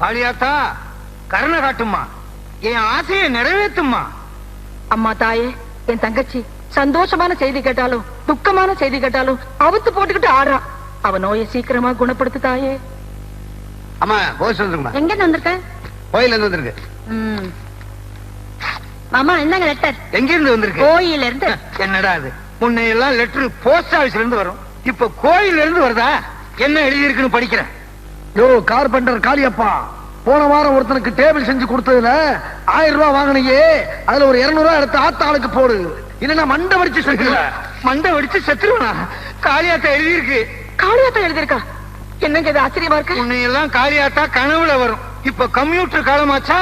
காளியாத்தா கருணை காட்டுமா என் ஆசையை நிறைவேத்துமா அம்மா தாயே என் தங்கச்சி சந்தோஷமான செய்தி கேட்டாலும் துக்கமான செய்தி கேட்டாலும் அவுத்து போட்டுக்கிட்டு ஆடுறான் அவ நோயை சீக்கிரமா குணப்படுத்து தாயே. அம்மா போஸ் எங்க இருந்து வந்திருக்க? கோயில இருந்து வந்திருக்கு. மாமா என்னங்க லெட்டர்? எங்க இருந்து வந்திருக்கு கோயில இருந்து என்னடா அது முன்ன எல்லாம் லெட்டர் போஸ்ட் ஆபீஸ்ல இருந்து வரும். இப்ப கோயில்ல இருந்து வருதா? என்ன எழுதி இருக்குன்னு படிக்கிறேன். யோ கார்பெண்டர் காளியப்பா போன வாரம் ஒருத்தனுக்கு டேபிள் செஞ்சு கொடுத்ததுல ஆயிரம் ரூபாய் வாங்கினியே அதுல ஒரு இருநூறு ரூபாய் எடுத்து ஆத்த ஆளுக்கு போடு. இல்லன்னா மண்டை வடிச்சு சொல்லுங்க மண்டை வெடிச்சு செத்துருவனா? காளியாத்தா எழுதி இருக்கு காளியாத்தா எழுதியிருக்கா? என்னங்க இது ஆச்சரியமா இருக்கு? முன்ன எல்லாம் காளியாத்தா கனவுல வரும். இப்ப கம்ப்யூட்டர் காலமாச்சா?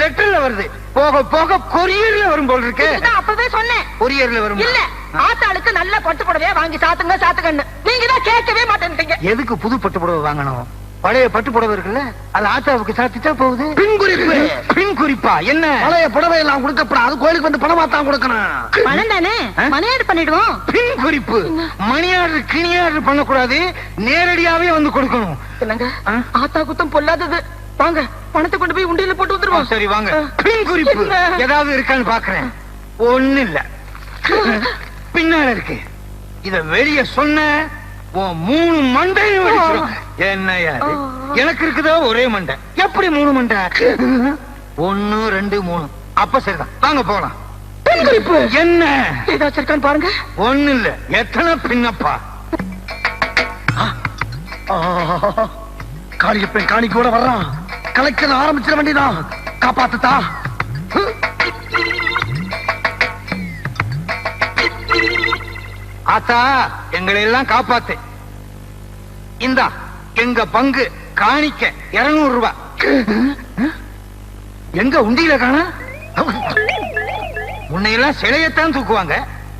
லெட்டர்ல வருது. போக போக கொரியர்ல வரும் போல் இருக்கு. அப்பவே சொன்னேன். கொரியர்ல வரும்? இல்ல ஆத்தாளுக்கு நல்ல பட்டு புடவையா வாங்கி சாத்துங்க சாத்துங்கன்னு. நீங்க தான் கேட்கவே மாட்டேன்றீங்க எதுக்கு புது பட்டு புடவை வாங்கணும்? பழைய பட்டு புடவை இருக்குல்ல அது ஆத்தாவுக்கு சாத்திட்டா போகுது. பின் குறிப்பு பின் குறிப்பா என்ன? பழைய புடவை எல்லாம் கொடுக்கப்படாது கோயிலுக்கு வந்து பணமா தான் கொடுக்கணும். பணம் தானே ஆ? மனையாடு பண்ணிடுவோம். பின் குறிப்பு மணியாடு கிணியாடு பண்ணக்கூடாது. நேரடியாவே வந்து கொடுக்கணும். என்னங்க? ஆத்தா குத்தம் பொல்லாதது. வாங்க பணத்தை கொண்டு போய் உண்டியில போட்டு வந்துருவோம். சரி வாங்க. பின் குறிப்பு? ஏதாவது இருக்கான்னு பாக்குறேன். ஒண்ணு இல்ல பின்னால இருக்கு. இத வெளிய சொன்ன மூணு மண்டையும் ஆ. எனக்கு இருக்குதோ ஒரே மண்டை? எப்படி மூணு மண்டை? ஒண்ணு ரெண்டு மூணு. அப்ப சரிதான். வாங்க போலாம். என்ன? ஏதாச்சும் இருக்கான்னு பாருங்க. ஒண்ணு இல்ல. எத்தனை பின்னப்பா? காளியப்பன் காணி கூட வர்றான். கலெக்ஷன் ஆரம்பிச்சிட வேண்டியதான் காப்பாத்துதா. ஆத்தா எங்களை எல்லாம் காப்பாத்து. இந்தா. எங்க பங்கு? காணிக்க இருநூறு ரூபாய் எங்க உண்டியில காணா? உன்னையெல்லாம் சிலையத்தான் தூக்குவாங்க.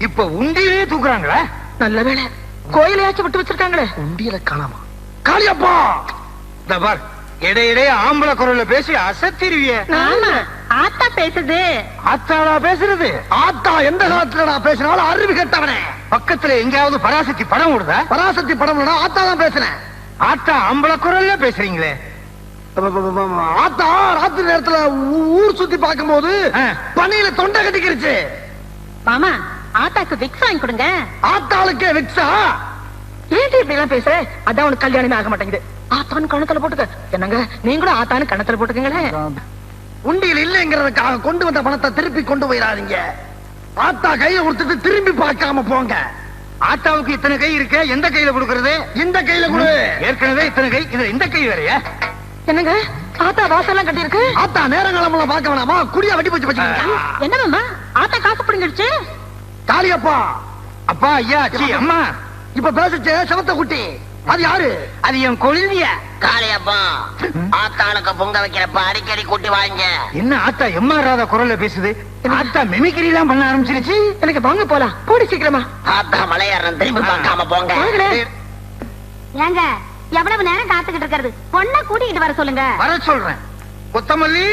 இப்ப உண்டியிலே தூக்குறாங்களா? நல்ல வேளை. கோயிலையாச்சும் விட்டு வச்சிருக்காங்களே. உண்டியல காணாமா? காளியப்பா! இந்த பார் இடையிடையே ஆம்பளை குரல்ல பேசி அசத்திருவிய ஆத்தா பேசுது. ஆத்தாளா பேசுறது? ஆத்தா எந்த காலத்துல நான் பேசினாலும் அறிவு கெட்டவனே. பக்கத்துல எங்கேயாவது பராசக்தி படம் விடுதா பராசக்தி படம் ஆத்தா தான் பேசினேன். ஆத்தா ஆம்பளை குரல்ல பேசுறீங்களே. ஆத்தா ராத்திரி நேரத்துல ஊ- ஊர் சுத்தி பார்க்கும்போது ஆ. பனியில தொண்டை கட்டிக்கிருச்சு. மாமா ஆத்தாக்கு விக்ஸ் வாங்கி கொடுங்க. ஆத்தாளுக்கே விக்ஸா? ஏன்டி இப்படி எல்லாம் பேசுற? அதான் உனக்கு கல்யாணமே ஆக மாட்டேங்குது. ஆத்தான்னு கணத்துல போட்டுக்க. என்னங்க நீங்களும் ஆத்தான்னு கணத்துல போட்டுக்கங்களேன் உண்டியல் இல்லைங்கிறதுக்காக கொண்டு வந்த பணத்தை திருப்பி கொண்டு போயிடாதீங்க. ஆத்தா கையில கொடுத்துட்டு திரும்பி பார்க்காம போங்க. ஆத்தாவுக்கு இத்தனை கை இருக்க எந்த கையில கொடுக்கறது? இந்த கையில கொடு. ஏற்கனவே இத்தனை கை இதுல இந்த கை வேறயா? என்னங்க? ஆத்தா வாசல்லாம் கட்டி இருக்கு ஆத்தா நேரங்காலமுள்ள பார்க்க வேணாமா? குடியா வெட்டி போச்சு வச்சுக்கோங்க. என்ன மாமா? ஆத்தா காசு பிடிங்கிடுச்சு? காளியப்பா. அப்பா ஐயா சி அம்மா. இப்ப பேசுச்சு செவத்த குட்டி. அது யாரு? அது என் கொழுந்திய. காளியப்பா ஆத்தாளுக்கு பொங்க வைக்கிறப்ப அடிக்கடி கூட்டி வாங்க. என்ன ஆத்தா எம்மாறாத குரல்ல பேசுது? ஆத்தா மிமிக்ரி எல்லாம் பண்ண ஆரம்பிச்சிருச்சு? எனக்கு வாங்க போலாம். போடி சீக்கிரமா. ஆத்தா மலையாரம் திரும்பி பார்க்காம போங்க. ஏங்க எவ்வளவு நேரம் காத்துக்கிட்டு இருக்கிறது? பொண்ண கூட்டிகிட்டு வர சொல்லுங்க. வர சொல்றேன். கொத்தமல்லி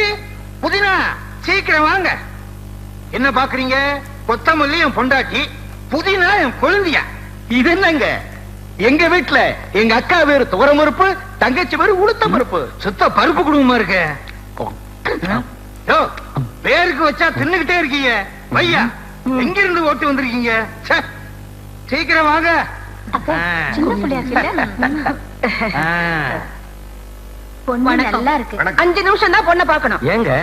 புதினா சீக்கிரம் வாங்க. என்ன பாக்குறீங்க? கொத்தமல்லி என் பொண்டாட்டி புதினா என் கொழுந்தியா? இது என்னங்க? எங்க வீட்டுல எங்க அக்கா பேரு துவரமறுப்பு தங்கச்சி பேரு உளுத்த பருப்பு சுத்த பருப்பு குடும்பமா இருக்கு? பேருக்கு வச்சா தின்னுகிட்டே இருக்கீங்க. வையா எங்க இருந்து ஓட்டு வந்திருக்கீங்க? சீக்கிரம் வாங்க. நல்லா இருக்கு. அஞ்சு நிமிஷம் தான் பொண்ணை பார்க்கணும். ஏங்க?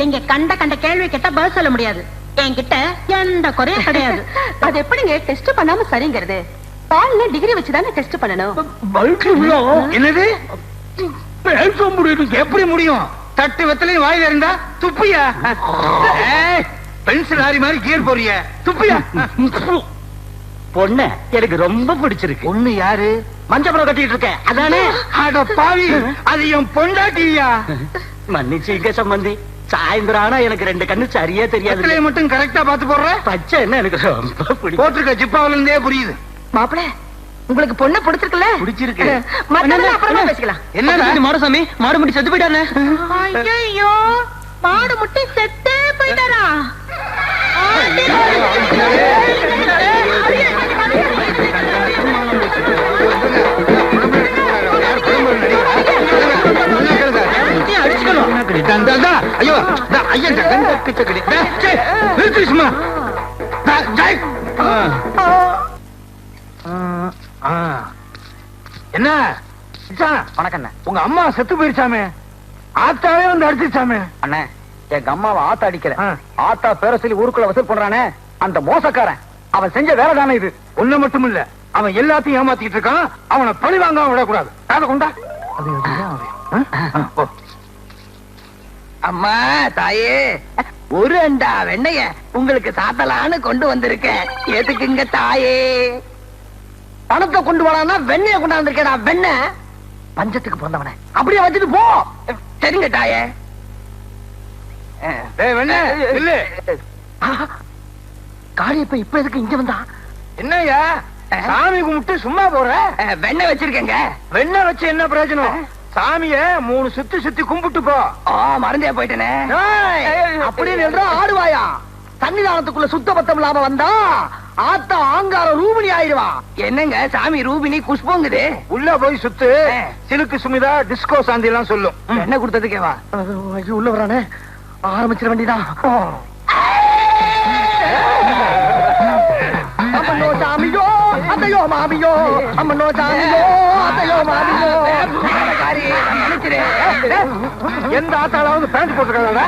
நீங்க கண்ட கண்ட கேள்வி கேட்டா பதில் சொல்ல முடியாது. என்கிட்ட எந்த குறையும் கிடையாது. அது எப்படிங்க? டெஸ்ட் பண்ணாம சரிங்கிறது. பால்ல டிகிரி வச்சுதானே டெஸ்ட் பண்ணணும். என்னது? பேச முடியும் எப்படி முடியும்? தட்டு வெத்தலையும் வாயில இருந்தா துப்பியா? பென்சில் லாரி மாதிரி கியர் போறிய துப்பியா? பொண்ண எனக்கு ரொம்ப பிடிச்சிருக்கு. ஒண்ணு யாரு? மஞ்சள் கட்டிட்டு இருக்கேன். அதானே? அட பாவி. அது என் பொண்டாட்டியா? மன்னிச்சுங்க சம்பந்தி. சாயந்தரம் ஆனா எனக்கு ரெண்டு கண்ணு சரியா தெரியாது. மட்டும் கரெக்டா பாத்து போடுற? பச்சை என்ன எனக்கு ரொம்ப பிடிக்கும். போட்டிருக்க ஜிப்பாவில இருந்தே புரியுது. மாப்பிள உங்களுக்கு பொண்ணு பிடிச்சிருக்குல்ல பிடிச்சிருக்கு. மத்ததெல்லாம் அப்புறமா பேசிக்கலாம் என்னடா மாடசாமி மாடு முடி செத்து போயிட்டானே ஐயோ மாடு முட்டி செத்தே போயிட்டாரா ஐயா ஜகன் சக்கடி நிறுத்து சும்மா. என்ன? வணக்கம் உங்க அம்மா செத்து போயிருச்சாமே ஆத்தாவே வந்து அடிச்சிருச்சாமே அண்ணே எங்க அம்மாவை ஆத்தா அடிக்கல. ஆத்தா பேர சொல்லி ஊருக்குள்ள வசூல் பண்றானே அந்த மோசக்காரன். அவன் செஞ்ச வேலை தானே இது. ஒண்ணு மட்டும் இல்ல அவன் எல்லாத்தையும் ஏமாத்திட்டு இருக்கான். அவனை பழி வாங்காம விடக்கூடாது. காதை கொண்டா. அம்மா தாயே ஒரு அண்டா வெண்ணைய உங்களுக்கு சாத்தலான்னு கொண்டு வந்திருக்கேன். எதுக்குங்க தாயே? பணத்தை கொண்டு வரானா வெண்ணைய கொண்டாந்துருக்கேடா வெண்ணெய் பஞ்சத்துக்கு பிறந்தவனே. அப்படியே வச்சுட்டு போ. சரிங்க தாயே. வெண்ணே காளியப்ப இப்ப எதுக்கு இங்க வந்தா? என்னய்யா? சாமி கும்பிட்டு சும்மா போற? வெண்ணெய் வச்சிருக்கேங்க. வெண்ணெய் வச்சு என்ன பிரயோஜனம்? சாமிய மூணு சுத்தி சுத்தி கும்பிட்டு போ. மறந்தே போயிட்டேனே. அப்படின்னு ஆடுவாயா? சன்னிதானத்துக்குள்ள சுத்த பத்தம் இல்லாம வந்தா ஆத்தா ஆங்கார ரூபிணி ஆயிடுவா. என்னங்க சாமி ரூபினி குஷ்பங்குது? உள்ள போய் சுத்து. சிலுக்கு சுமிதா டிஸ்கோ சாந்தி எல்லாம் சொல்லும் என்ன கொடுத்ததுக்கேவா? உள்ள வரானே. ஆரம்பிச்சிட வேண்டியதான் அம்மனோ சாமியோ அத்தையோ மாமியோ அம்மனோ சாமியோ அத்தையோ மாமியோ. எந்த ஆத்தாளாவது பேண்ட் போட்டுருக்காங்க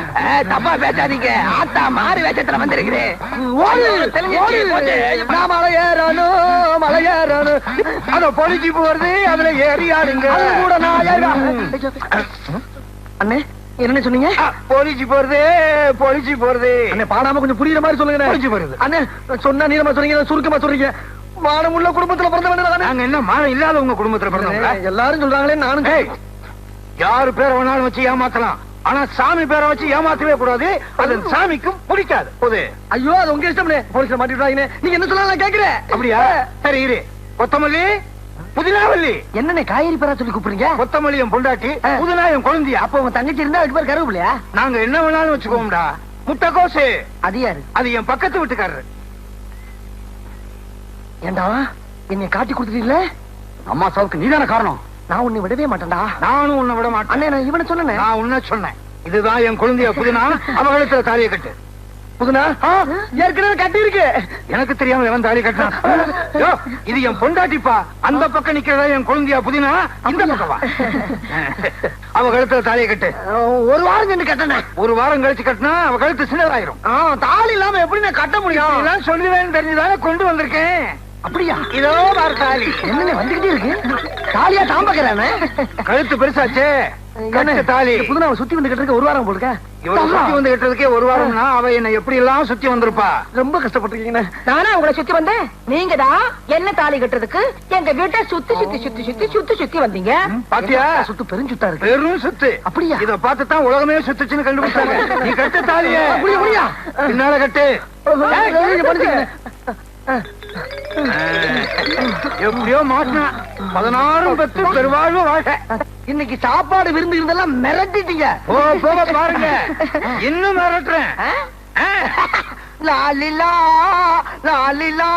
தப்பா பேசாதீங்க. ஆத்தா மாறு வேஷத்துல வந்திருக்குது. மலை ஏறணும் மலை ஏறணும். அத பொலிச்சு போறது அதுல ஏறி ஆடுங்க. கூட நான். அண்ணே என்ன சொன்னீங்க? பொலிச்சு போறது பொலிச்சு போறது. அண்ணே பாடாம கொஞ்சம் புரியுற மாதிரி சொல்லுங்க புரிஞ்சு போறது. அண்ணே சொன்னா நீளமா சொல்றீங்க சுருக்கமா சொல்றீங்க? மானமுள்ள குடும்பத்துல பிறந்த வேண்டியதானே நாங்க என்ன மானம் இல்லாத உங்க குடும்பத்துல பிறந்தவங்களா? எல்லாரும் சொல்றாங்களே நானும் யாரு பேரை வேணாலும் வச்சு ஏமாத்தலாம். ஆனா சாமி பேரை வச்சு ஏமாத்தவே கூடாது. அது சாமிக்கும் பிடிக்காது. போது. ஐயோ அது உங்க இஷ்டம்னே. போலீஸ்ல மாட்டிடுறாங்க நீங்க என்ன சொல்லலாம் நான் கேக்குறேன் அப்படியா? சரி இரு. கொத்தமல்லி புதினாவல்லி. என்னண்ணே காய்கறி பேரா சொல்லி கூப்பிடுறீங்க? கொத்தமல்லி என் பொண்டாட்டி புதினா என் குழந்தையா? அப்ப உங்க தங்கச்சி இருந்தா அதுக்கு பேர் கருவிலையா நாங்க என்ன வேணாலும் வச்சுக்கோம்டா முட்டைக்கோசு. அது யாரு? அது என் பக்கத்து வீட்டுக்காரரு. ஏண்டா? என்னை காட்டி கொடுத்துட்டீங்களே? அம்மா சாவுக்கு நீதான காரணம்? நான் உன்னை விடவே மாட்டேன்டா. நானும் உன்னை விட மாட்டேன். அண்ணே நான் இவனை சொன்னேன் நான் உன்ன சொன்னேன். இதுதான் என் குழந்தைய புதினா அவ கழுத்துல தாலியை கட்டு. புதுனா? ஏற்கனவே கட்டி இருக்கு எனக்கு தெரியாம எவன் தாலி இது என் பொண்டாட்டிப்பா. அந்த பக்கம் நிக்கிறதா என் குழந்தையா புதினா? இந்த பக்கம் அவ கழுத்துல தாலியை கட்டு. ஒரு வாரம் சென்று கட்டணே. ஒரு வாரம் கழிச்சு கட்டினா அவ கழுத்து சின்னதாயிரும். தாலி இல்லாம எப்படி நான் கட்ட முடியும்? இதெல்லாம் சொல்லுவேன்னு தெரிஞ்சுதானே கொண்டு வந்திருக்கேன். அப்படியா? இதோ பாரு தாலி என்னண்ணே வந்துகிட்டே இருக்கு? தாலியா தாம்பக்கிறானே கழுத்து பெருசாச்சே. தாலி புதுனாவை சுத்தி வந்து கட்டுறதுக்கு ஒரு வாரம் போடுக்க இவளை சுத்தி வந்து கட்டுறதுக்கே ஒரு வாரம்னா அவ என்ன எப்படி எல்லாம் சுத்தி வந்திருப்பா? ரொம்ப கஷ்டப்பட்டிருக்கீங்கண்ணே. நானா உங்களை சுத்தி வந்தேன்? நீங்க தான் என்ன தாலி கட்டுறதுக்கு எங்க வீட்டை சுத்தி சுத்தி சுத்தி சுத்தி சுத்தி சுத்தி வந்தீங்க? பாத்தியா? சுத்து பெருஞ்சுத்தா இருக்கு. பெரும் சுத்து. அப்படியா? இத பார்த்து தான் உலகமே சுத்துச்சுன்னு கண்டுபிடிச்சாங்க. நீ கட்டு தாலிய? பின்னால கட்டு. எப்படியோ மாட்டினா பதினாறும் பத்து பெருவாழ்வு வாழ்க. இன்னைக்கு சாப்பாடு விருந்து இருந்தெல்லாம் மிரட்டிட்டீங்க. ஓ போக பாருங்க. இன்னும் மிரட்டுறேன். லாலிலா. லாலிலா.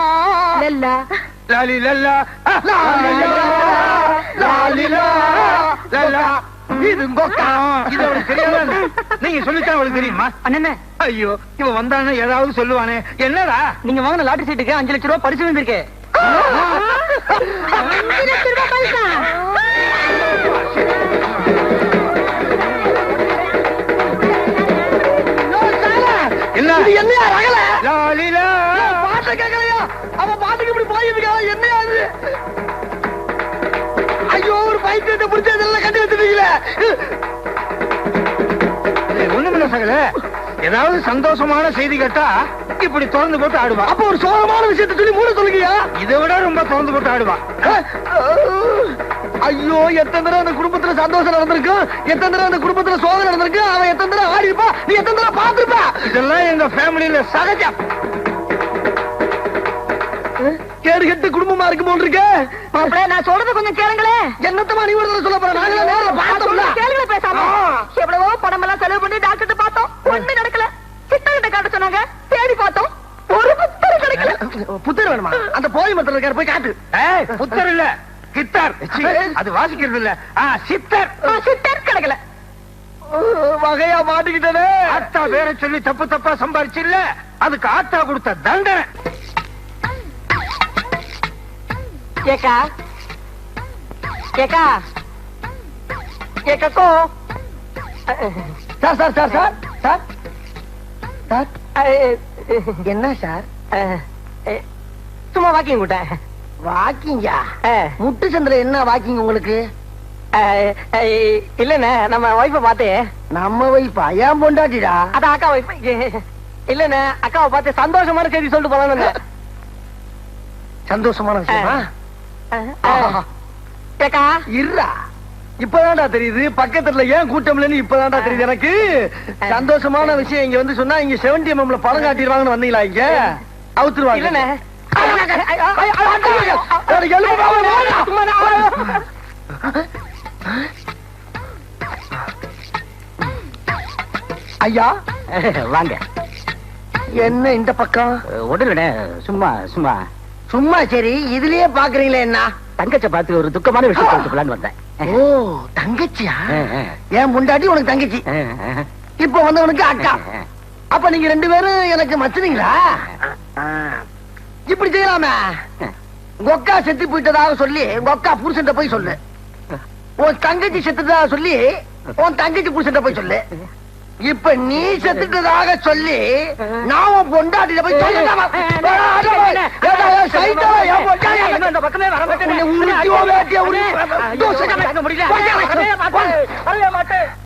லல்லா லாலி லல்லா. லாலிலா லாலிலா லல்லா. இது கொக்கா. இது அவளுக்கு தெரியாதா? நீங்க சொல்லித்தான் அவளுக்கு தெரியுமா? அண்ணே ஐயோ இவன் வந்தானே ஏதாவது சொல்லுவானே. என்னடா? நீங்க வாங்கின லாட்டரி சீட்டுக்கு அஞ்சு லட்சம் ரூபாய் பரிசு வந்திருக்கு. என்னையா ரகல? பாட்ட கேட்கலையா? அவன் பாட்டுக்கு இப்படி போயிட்டு இருக்கான். என்னையா அது ஒண்ணுமில்ல சகல. ஏதாவது சந்தோஷமான செய்தி கேட்டா இப்படி திறந்து போட்டு ஆடுவா. அப்ப ஒரு சோகமான விஷயத்தை சொல்லி மூட சொல்லுங்கயா இதை விட ரொம்ப திறந்து போட்டு ஆடுவா. ஐயோ எத்தனை தடவை அந்த குடும்பத்துல சந்தோஷம் நடந்திருக்கும் எத்தனை தடவை அந்த குடும்பத்துல சோதனை நடந்திருக்கு? அவன் எத்தனை தடவை ஆடி இருப்பா நீ எத்தனை தடவை பார்த்திருப்பா? இதெல்லாம் எங்க ஃபேமிலியில சகஜம். கேடு கெட்டு குடும்பமா இருக்கும் போல் இருக்கு. மாப்பிள நான் சொல்றது கொஞ்சம் கேளுங்களேன் என்னத்தமா நீ ஒரு சொல்ல போற? நாங்களே நேரில் பார்த்தோம்ல. கேளுங்களே பேசாம. எவ்வளவோ பணம் எல்லாம் செலவு பண்ணி டாக்டர் பார்த்தோம். ஒண்ணு நடக்கல. சித்தர்கிட்ட காட்ட சொன்னாங்க. தேடி பார்த்தோம். ஒரு புத்தர் கிடைக்கல. புத்தர் வேணுமா? அந்த போய் மரத்துல இருக்காரு போய் காட்டு. ஏய், புத்தர் இல்ல. கித்தார் அது வாசிக்கிறது இல்ல. ஆ, சித்தர். சித்தர் கிடைக்கல. வகையா மாட்டிக்கிட்டனே. ஆத்தா பேரை சொல்லி தப்பு தப்பா சம்பாரிச்சு இல்ல அதுக்கு ஆத்தா கொடுத்த தண்டனை. ஏக்கா ஏக்கா ஏக்கோ sir sir sir sir sir. Sir. என்ன சார்? சும்மா வாக்கிங் விட்டேன் வாக்கிங்கா? முட்டு சந்திர என்ன வாக்கிங் உங்களுக்கு? இல்லண்ணே நம்ம ஒய்ஃப பார்த்து. நம்ம வைப்பா ஏன் பொண்டாட்டிடா? அதான் அக்கா ஒய்ஃப் இல்லண்ணே அக்காவை பார்த்து சந்தோஷமான செய்தி சொல்லிட்டு போலான்னு சந்தோஷமான விஷயமா. ஏக்கா இருடா. இப்பதான்டா தெரியுது. பக்கத்துல ஏன் கூட்டம்லன்னு இப்பதான்டா தெரியுது எனக்கு. சந்தோஷமான விஷயம் இங்க வந்து சொன்னா இங்க செவன்டி எம்எம்ல பணம் காட்டிடுவாங்கன்னு வந்தீங்களா இங்க? அவுத்துருவாங்க. ஐயா? வாங்க. என்ன இந்த பக்கம்? உடனே சும்மா சும்மா. சும்மா சரி இதுலயே பாக்குறீங்களே என்ன? தங்கச்ச பார்த்து ஒரு துக்கமான விஷயம் சொல்லிட்டு வந்தேன். ஓ தங்கச்சியா? என் முண்டாட்டி உனக்கு தங்கச்சி. இப்ப வந்தவனுக்கு அக்கா. அப்ப நீங்க ரெண்டு பேரும் எனக்கு மச்சுனீங்களா? இப்படி செய்யலாமே. கொக்கா செத்து போயிட்டதாக சொல்லி கொக்கா புருஷன்ட்ட போய் சொல்லு. உன் தங்கச்சி செத்துட்டதாக சொல்லி உன் தங்கச்சி புருஷன்ட்ட போய் சொல்லு. இப்ப நீ செத்துட்டதாக சொல்லி நான் உன் பொண்டாட்டிட்ட போய் தாங்க முடியல.